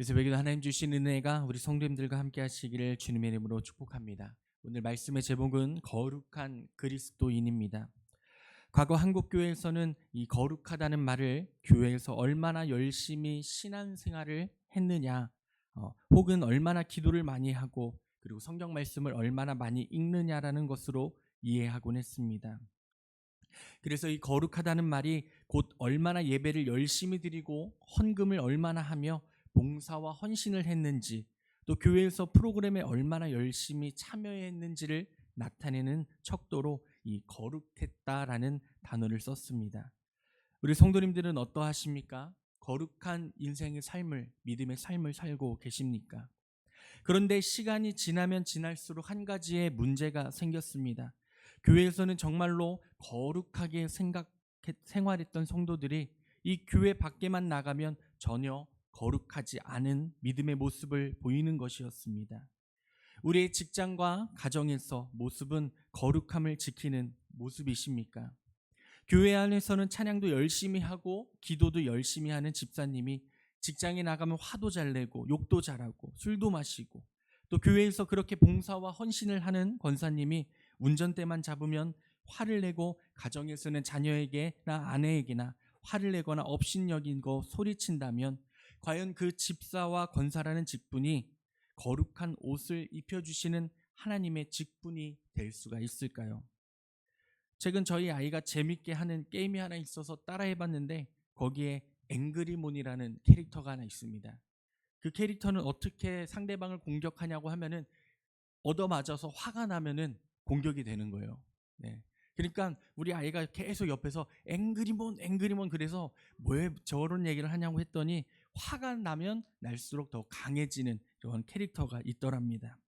이 새벽에도 하나님 주신 은혜가 우리 성도님들과 함께 하시기를 주님의 이름으로 축복합니다. 오늘 말씀의 제목은 거룩한 그리스도인입니다. 과거 한국 교회에서는 이 거룩하다는 말을 교회에서 얼마나 열심히 신앙 생활을 했느냐, 어, 혹은 얼마나 기도를 많이 하고 그리고 성경 말씀을 얼마나 많이 읽느냐라는 것으로 이해하곤 했습니다. 그래서 이 거룩하다는 말이 곧 얼마나 예배를 열심히 드리고 헌금을 얼마나 하며 봉사와 헌신을 했는지 또 교회에서 프로그램에 얼마나 열심히 참여했는지를 나타내는 척도로 이 거룩했다라는 단어를 썼습니다. 우리 성도님들은 어떠하십니까? 거룩한 인생의 삶을 믿음의 삶을 살고 계십니까? 그런데 시간이 지나면 지날수록 한 가지의 문제가 생겼습니다. 교회에서는 정말로 거룩하게 생각 생활했던 성도들이 이 교회 밖에만 나가면 전혀 거룩하지 않은 믿음의 모습을 보이는 것이었습니다. 우리의 직장과 가정에서 모습은 거룩함을 지키는 모습이십니까? 교회 안에서는 찬양도 열심히 하고 기도도 열심히 하는 집사님이 직장에 나가면 화도 잘 내고 욕도 잘하고 술도 마시고 또 교회에서 그렇게 봉사와 헌신을 하는 권사님이 운전대만 잡으면 화를 내고 가정에서는 자녀에게나 아내에게나 화를 내거나 업신여긴 거 소리친다면 과연 그 집사와 권사라는 직분이 거룩한 옷을 입혀주시는 하나님의 직분이 될 수가 있을까요? 최근 저희 아이가 재밌게 하는 게임이 하나 있어서 따라해봤는데 거기에 앵그리몬이라는 캐릭터가 하나 있습니다. 그 캐릭터는 어떻게 상대방을 공격하냐고 하면은 얻어맞아서 화가 나면은 공격이 되는 거예요. 네. 그러니까 우리 아이가 계속 옆에서 앵그리몬 앵그리몬 그래서 왜 저런 얘기를 하냐고 했더니 화가 나면 날수록 더 강해지는 그런 캐릭터가 있더랍니다.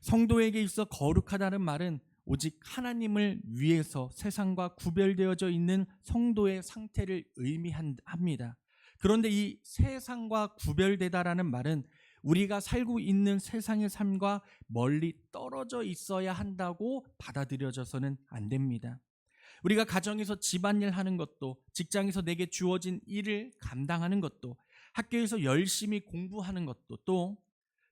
성도에게 있어 거룩하다는 말은 오직 하나님을 위해서 세상과 구별되어져 있는 성도의 상태를 의미합니다. 그런데 이 세상과 구별되다라는 말은 우리가 살고 있는 세상의 삶과 멀리 떨어져 있어야 한다고 받아들여져서는 안 됩니다. 우리가 가정에서 집안일 하는 것도 직장에서 내게 주어진 일을 감당하는 것도 학교에서 열심히 공부하는 것도 또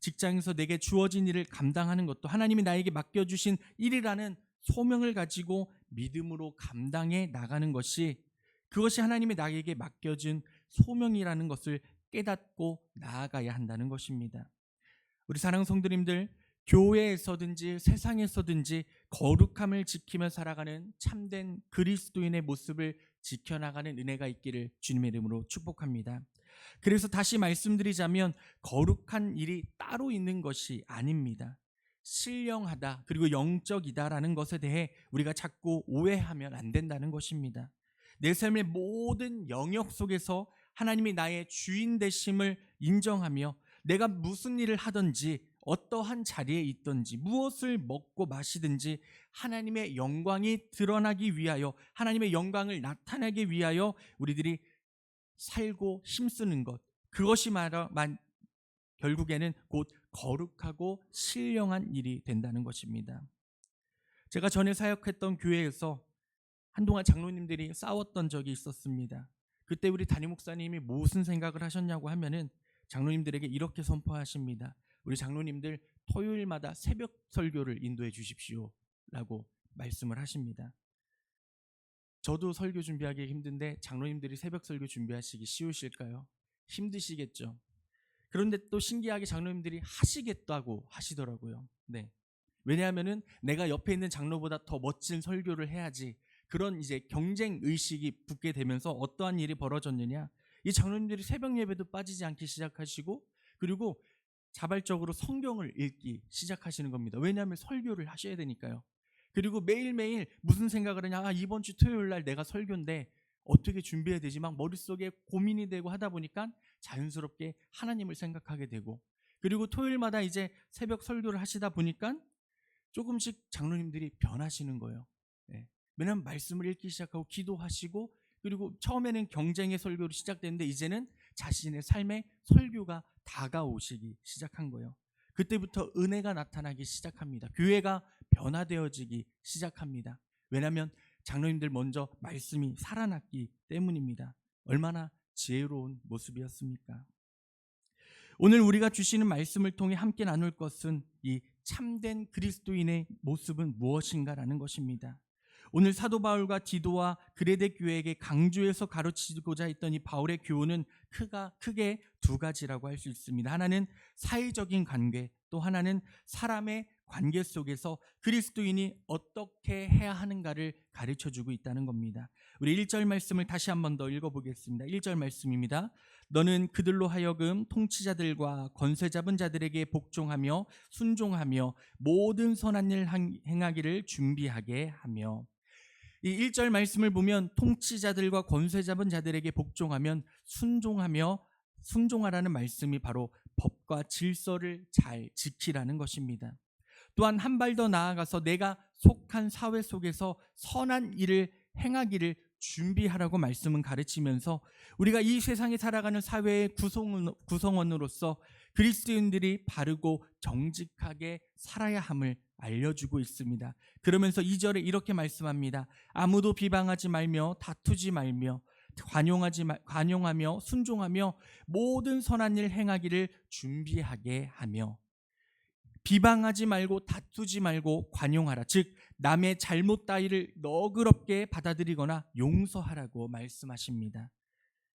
직장에서 내게 주어진 일을 감당하는 것도 하나님이 나에게 맡겨주신 일이라는 소명을 가지고 믿음으로 감당해 나가는 것이 그것이 하나님이 나에게 맡겨준 소명이라는 것을 깨닫고 나아가야 한다는 것입니다. 우리 사랑 성도님들 교회에서든지 세상에서든지 거룩함을 지키며 살아가는 참된 그리스도인의 모습을 지켜나가는 은혜가 있기를 주님의 이름으로 축복합니다. 그래서 다시 말씀드리자면 거룩한 일이 따로 있는 것이 아닙니다. 신령하다 그리고 영적이다라는 것에 대해 우리가 자꾸 오해하면 안 된다는 것입니다. 내 삶의 모든 영역 속에서 하나님이 나의 주인 되심을 인정하며 내가 무슨 일을 하든지 어떠한 자리에 있든지 무엇을 먹고 마시든지 하나님의 영광이 드러나기 위하여 하나님의 영광을 나타내기 위하여 우리들이 살고 힘쓰는 것 그것이 말어 만 결국에는 곧 거룩하고 신령한 일이 된다는 것입니다. 제가 전에 사역했던 교회에서 한동안 장로님들이 싸웠던 적이 있었습니다. 그때 우리 담임 목사님이 무슨 생각을 하셨냐고 하면은 장로님들에게 이렇게 선포하십니다. 우리 장로님들 토요일마다 새벽 설교를 인도해 주십시오 라고 말씀을 하십니다. 저도 설교 준비하기 힘든데 장로님들이 새벽 설교 준비하시기 쉬우실까요? 힘드시겠죠. 그런데 또 신기하게 장로님들이 하시겠다고 하시더라고요. 네. 왜냐하면은 내가 옆에 있는 장로보다 더 멋진 설교를 해야지 그런 이제 경쟁 의식이 붙게 되면서 어떠한 일이 벌어졌느냐? 이 장로님들이 새벽 예배도 빠지지 않기 시작하시고 그리고 자발적으로 성경을 읽기 시작하시는 겁니다. 왜냐하면 설교를 하셔야 되니까요. 그리고 매일매일 무슨 생각을 하냐. 아, 이번 주 토요일 날 내가 설교인데 어떻게 준비해야 되지? 막 머릿속에 고민이 되고 하다 보니까 자연스럽게 하나님을 생각하게 되고 그리고 토요일마다 이제 새벽 설교를 하시다 보니까 조금씩 장로님들이 변하시는 거예요. 네. 왜냐하면 말씀을 읽기 시작하고 기도하시고 그리고 처음에는 경쟁의 설교로 시작됐는데 이제는 자신의 삶의 설교가 다가오시기 시작한 거예요. 그때부터 은혜가 나타나기 시작합니다. 교회가 변화되어지기 시작합니다. 왜냐하면 장로님들 먼저 말씀이 살아났기 때문입니다. 얼마나 지혜로운 모습이었습니까? 오늘 우리가 주시는 말씀을 통해 함께 나눌 것은 이 참된 그리스도인의 모습은 무엇인가라는 것입니다. 오늘 사도 바울과 디도와 그레데 교회에게 강조해서 가르치고자 했던 이 바울의 교훈은 크가 크게 두 가지라고 할 수 있습니다. 하나는 사회적인 관계, 또 하나는 사람의 관계 속에서 그리스도인이 어떻게 해야 하는가를 가르쳐 주고 있다는 겁니다. 우리 1절 말씀을 다시 한번 더 읽어 보겠습니다. 1절 말씀입니다. 너는 그들로 하여금 통치자들과 권세 잡은 자들에게 복종하며 순종하며 모든 선한 일 행- 행하기를 준비하게 하며 이 1절 말씀을 보면 통치자들과 권세 잡은 자들에게 복종하면 순종하며 순종하라는 말씀이 바로 법과 질서를 잘 지키라는 것입니다. 또한 한 발 더 나아가서 내가 속한 사회 속에서 선한 일을 행하기를 준비하라고 말씀은 가르치면서 우리가 이 세상에 살아가는 사회의 구성원, 구성원으로서 그리스도인들이 바르고 정직하게 살아야 함을 알려주고 있습니다. 그러면서 2절에 이렇게 말씀합니다. 아무도 비방하지 말며 다투지 말며 관용하지 말, 관용하며 순종하며 모든 선한 일 행하기를 준비하게 하며 비방하지 말고 다투지 말고 관용하라. 즉 남의 잘못 따위를 너그럽게 받아들이거나 용서하라고 말씀하십니다.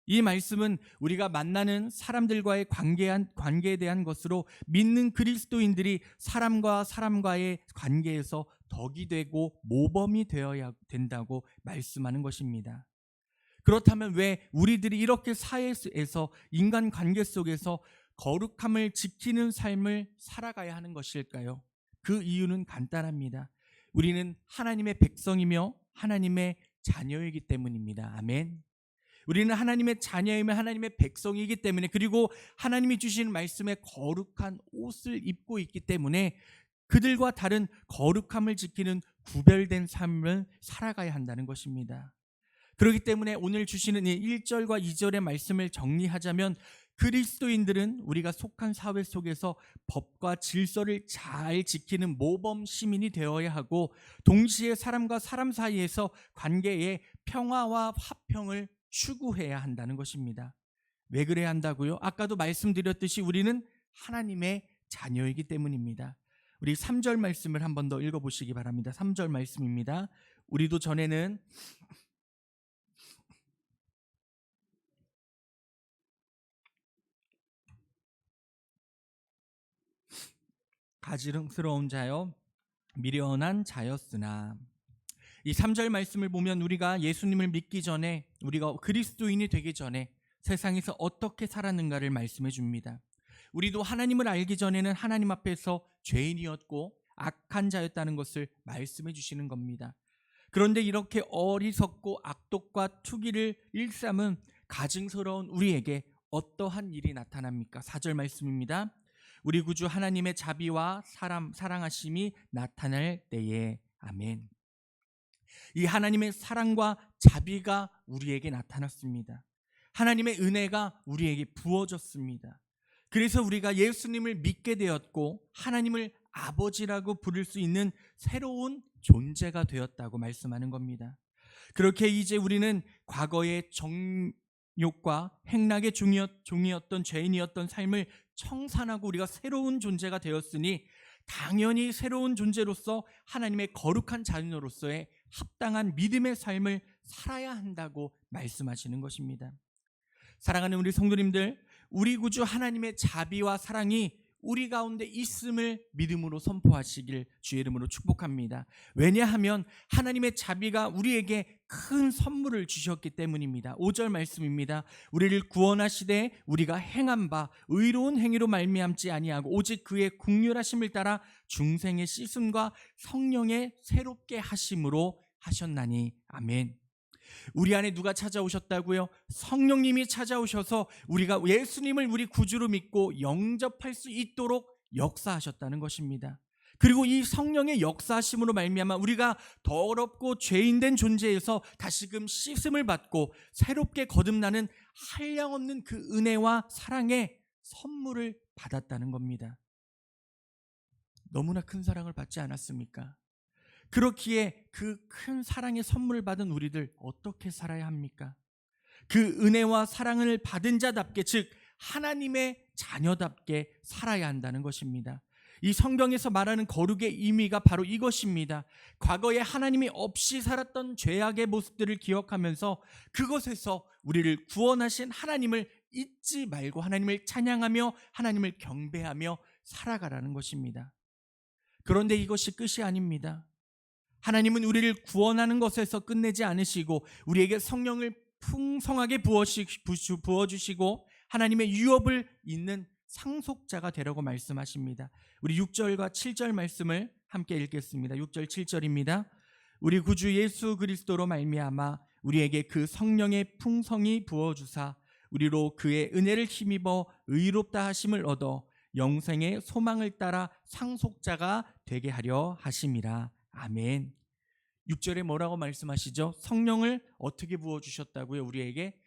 이 말씀은 우리가 만나는 사람들과의 관계한, 관계에 대한 것으로 믿는 그리스도인들이 사람과 사람과의 관계에서 덕이 되고 모범이 되어야 된다고 말씀하는 것입니다. 그렇다면 왜 우리들이 이렇게 사회에서 인간 관계 속에서 거룩함을 지키는 삶을 살아가야 하는 것일까요? 그 이유는 간단합니다. 우리는 하나님의 백성이며 하나님의 자녀이기 때문입니다. 아멘. 우리는 하나님의 자녀이며 하나님의 백성이기 때문에 그리고 하나님이 주신 말씀에 거룩한 옷을 입고 있기 때문에 그들과 다른 거룩함을 지키는 구별된 삶을 살아가야 한다는 것입니다. 그렇기 때문에 오늘 주시는 이 1절과 2절의 말씀을 정리하자면 그리스도인들은 우리가 속한 사회 속에서 법과 질서를 잘 지키는 모범 시민이 되어야 하고 동시에 사람과 사람 사이에서 관계에 평화와 화평을 추구해야 한다는 것입니다. 왜 그래야 한다고요? 아까도 말씀드렸듯이 우리는 하나님의 자녀이기 때문입니다. 우리 3절 말씀을 한 번 더 읽어 보시기 바랍니다. 3절 말씀입니다. 우리도 전에는 가지런스러운 자여 미련한 자였으나 이 3절 말씀을 보면 우리가 예수님을 믿기 전에 우리가 그리스도인이 되기 전에 세상에서 어떻게 살았는가를 말씀해 줍니다. 우리도 하나님을 알기 전에는 하나님 앞에서 죄인이었고 악한 자였다는 것을 말씀해 주시는 겁니다. 그런데 이렇게 어리석고 악독과 투기를 일삼은 가증스러운 우리에게 어떠한 일이 나타납니까? 4절 말씀입니다. 우리 구주 하나님의 자비와 사람 사랑하심이 나타날 때에 아멘. 이 하나님의 사랑과 자비가 우리에게 나타났습니다. 하나님의 은혜가 우리에게 부어졌습니다. 그래서 우리가 예수님을 믿게 되었고 하나님을 아버지라고 부를 수 있는 새로운 존재가 되었다고 말씀하는 겁니다. 그렇게 이제 우리는 과거의 정욕과 행락의 종이었, 종이었던 죄인이었던 삶을 청산하고 우리가 새로운 존재가 되었으니 당연히 새로운 존재로서 하나님의 거룩한 자녀로서의 합당한 믿음의 삶을 살아야 한다고 말씀하시는 것입니다. 사랑하는 우리 성도님들, 우리 구주 하나님의 자비와 사랑이 우리 가운데 있음을 믿음으로 선포하시길 주의 이름으로 축복합니다. 왜냐하면 하나님의 자비가 우리에게 큰 선물을 주셨기 때문입니다. 5절 말씀입니다. 우리를 구원하시되 우리가 행한 바 의로운 행위로 말미암지 아니하고 오직 그의 국률하심을 따라 중생의 씻음과 성령의 새롭게 하심으로 하셨나니 아멘. 우리 안에 누가 찾아오셨다고요? 성령님이 찾아오셔서 우리가 예수님을 우리 구주로 믿고 영접할 수 있도록 역사하셨다는 것입니다. 그리고 이 성령의 역사하심으로 말미암아 우리가 더럽고 죄인된 존재에서 다시금 씻음을 받고 새롭게 거듭나는 한량없는 그 은혜와 사랑의 선물을 받았다는 겁니다. 너무나 큰 사랑을 받지 않았습니까? 그렇기에 그 큰 사랑의 선물을 받은 우리들 어떻게 살아야 합니까? 그 은혜와 사랑을 받은 자답게 즉 하나님의 자녀답게 살아야 한다는 것입니다. 이 성경에서 말하는 거룩의 의미가 바로 이것입니다. 과거에 하나님이 없이 살았던 죄악의 모습들을 기억하면서 그것에서 우리를 구원하신 하나님을 잊지 말고 하나님을 찬양하며 하나님을 경배하며 살아가라는 것입니다. 그런데 이것이 끝이 아닙니다. 하나님은 우리를 구원하는 것에서 끝내지 않으시고 우리에게 성령을 풍성하게 부어주시고 하나님의 유업을 잇는 상속자가 되라고 말씀하십니다. 우리 6절과 7절 말씀을 함께 읽겠습니다. 6절 7절입니다. 우리 구주 예수 그리스도로 말미암아 우리에게 그 성령의 풍성이 부어 주사 우리로 그의 은혜를 힘입어 의롭다 하심을 얻어 영생의 소망을 따라 상속자가 되게 하려 하심이라. 아멘. 6절에 뭐라고 말씀하시죠? 성령을 어떻게 부어 주셨다고요? 우리에게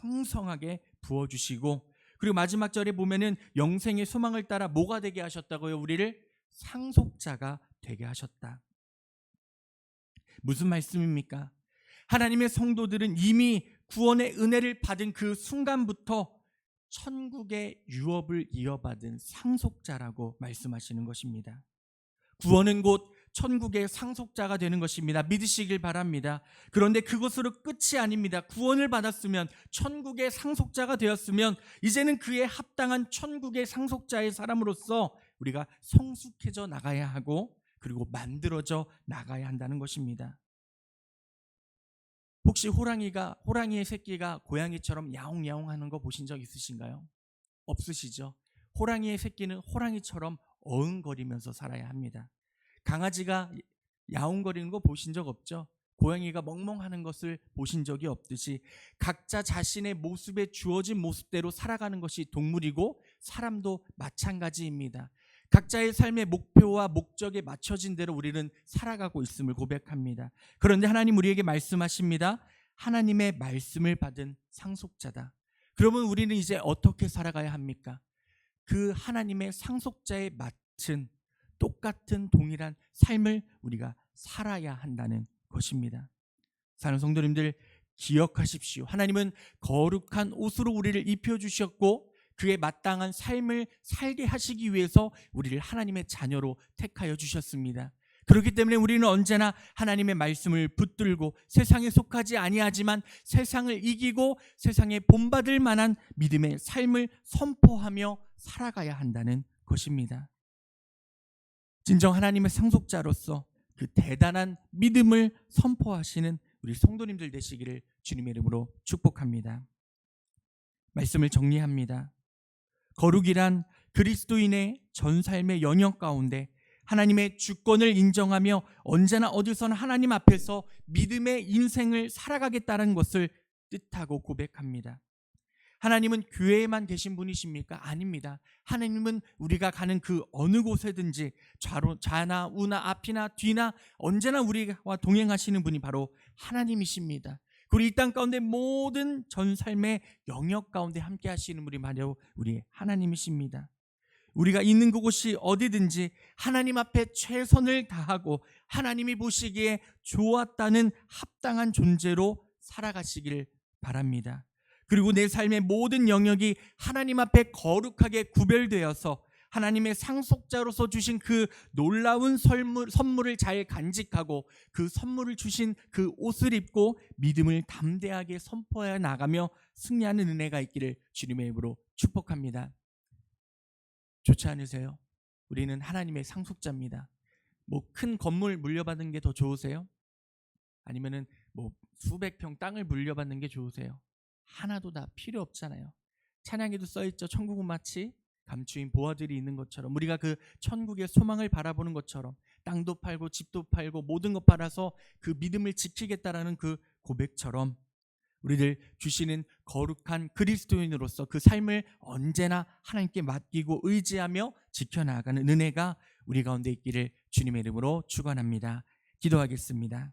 풍성하게 부어 주시고 그리고 마지막 절에 보면은 영생의 소망을 따라 뭐가 되게 하셨다고요? 우리를 상속자가 되게 하셨다. 무슨 말씀입니까? 하나님의 성도들은 이미 구원의 은혜를 받은 그 순간부터 천국의 유업을 이어받은 상속자라고 말씀하시는 것입니다. 구원은 곧 천국의 상속자가 되는 것입니다. 믿으시길 바랍니다. 그런데 그것으로 끝이 아닙니다. 구원을 받았으면 천국의 상속자가 되었으면 이제는 그에 합당한 천국의 상속자의 사람으로서 우리가 성숙해져 나가야 하고 그리고 만들어져 나가야 한다는 것입니다. 혹시 호랑이가 호랑이의 새끼가 고양이처럼 야옹야옹 하는 거 보신 적 있으신가요? 없으시죠? 호랑이의 새끼는 호랑이처럼 어흥거리면서 살아야 합니다. 강아지가 야옹거리는 거 보신 적 없죠? 고양이가 멍멍하는 것을 보신 적이 없듯이 각자 자신의 모습에 주어진 모습대로 살아가는 것이 동물이고 사람도 마찬가지입니다. 각자의 삶의 목표와 목적에 맞춰진 대로 우리는 살아가고 있음을 고백합니다. 그런데 하나님 우리에게 말씀하십니다. 하나님의 말씀을 받은 상속자다. 그러면 우리는 이제 어떻게 살아가야 합니까? 그 하나님의 상속자에 맞춘 똑같은 동일한 삶을 우리가 살아야 한다는 것입니다. 사는 성도님들 기억하십시오. 하나님은 거룩한 옷으로 우리를 입혀 주셨고 그에 마땅한 삶을 살게 하시기 위해서 우리를 하나님의 자녀로 택하여 주셨습니다. 그렇기 때문에 우리는 언제나 하나님의 말씀을 붙들고 세상에 속하지 아니하지만 세상을 이기고 세상에 본받을 만한 믿음의 삶을 선포하며 살아가야 한다는 것입니다. 진정 하나님의 상속자로서 그 대단한 믿음을 선포하시는 우리 성도님들 되시기를 주님의 이름으로 축복합니다. 말씀을 정리합니다. 거룩이란 그리스도인의 전 삶의 영역 가운데 하나님의 주권을 인정하며 언제나 어디서나 하나님 앞에서 믿음의 인생을 살아가겠다는 것을 뜻하고 고백합니다. 하나님은 교회에만 계신 분이십니까? 아닙니다. 하나님은 우리가 가는 그 어느 곳에든지 좌로, 좌나 우나 앞이나 뒤나 언제나 우리와 동행하시는 분이 바로 하나님이십니다. 그리고 이땅 가운데 모든 전 삶의 영역 가운데 함께 하시는 분이 바로 우리 하나님이십니다. 우리가 있는 그곳이 어디든지 하나님 앞에 최선을 다하고 하나님이 보시기에 좋았다는 합당한 존재로 살아가시길 바랍니다. 그리고 내 삶의 모든 영역이 하나님 앞에 거룩하게 구별되어서 하나님의 상속자로서 주신 그 놀라운 선물, 선물을 잘 간직하고 그 선물을 주신 그 옷을 입고 믿음을 담대하게 선포해 나가며 승리하는 은혜가 있기를 주님의 입으로 축복합니다. 좋지 않으세요? 우리는 하나님의 상속자입니다. 뭐 큰 건물 물려받는 게 더 좋으세요? 아니면은 뭐 수백 평 땅을 물려받는 게 좋으세요? 하나도 다 필요 없잖아요. 찬양에도 써 있죠. 천국은 마치 감추인 보아들이 있는 것처럼 우리가 그 천국의 소망을 바라보는 것처럼 땅도 팔고 집도 팔고 모든 것 팔아서 그 믿음을 지키겠다라는 그 고백처럼 우리들 주시는 거룩한 그리스도인으로서 그 삶을 언제나 하나님께 맡기고 의지하며 지켜나가는 은혜가 우리 가운데 있기를 주님의 이름으로 축원합니다. 기도하겠습니다.